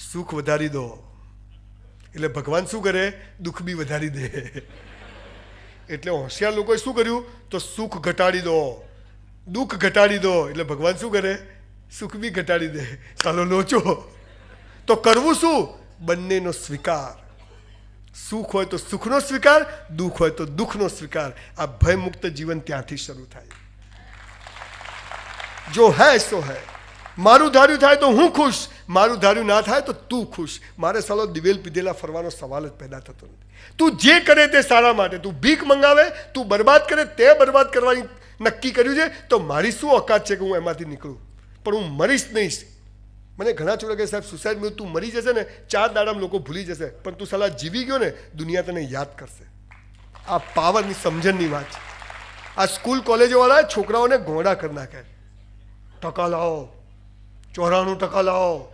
સુખ વધારી દો એટલે ભગવાન શું કરે દુઃખ બી વધારી દે એટલે હોશિયાર લોકોએ શું કર્યું તો સુખ ઘટાડી દો દુઃખ ઘટાડી દો એટલે ભગવાન શું કરે સુખ બી ઘટાડી દે ચાલો લોચો તો કરવું શું બંનેનો સ્વીકાર સુખ હોય તો સુખનો સ્વીકાર દુઃખ હોય તો દુઃખનો સ્વીકાર આ ભયમુક્ત જીવન ત્યાંથી શરૂ થાય જો હૈ સો હૈ મારું ધાર્યું થાય તો હું ખુશ મારું ધાર્યું ના થાય તો તું ખુશ. મારે સાલો દિવેલ પીધેલા ફરવાનો સવાલ જ પેદા થતો નથી. તું જે કરે તે સારા માટે. તું ભીખ મંગાવે, તું બરબાદ કરે તે બરબાદ કરવાની નક્કી કર્યું છે, તો મારી શું ઓકાત છે કે હું એમાંથી નીકળું? પણ હું મરીશ નહીં. મને ઘણા છોકરા કે સાહેબ સુસાઇડ મેં તું મરી જશે ને, ચાર દાડામાં લોકો ભૂલી જશે, પણ તું સલાહ જીવી ગયો ને, દુનિયા તને યાદ કરશે. આ પાવરની સમજણની વાત છે. આ સ્કૂલ કોલેજોવાળા છોકરાઓને ગોંડા કરી નાખે ટકા લાવો. ચોરાણું ટકા લાવો.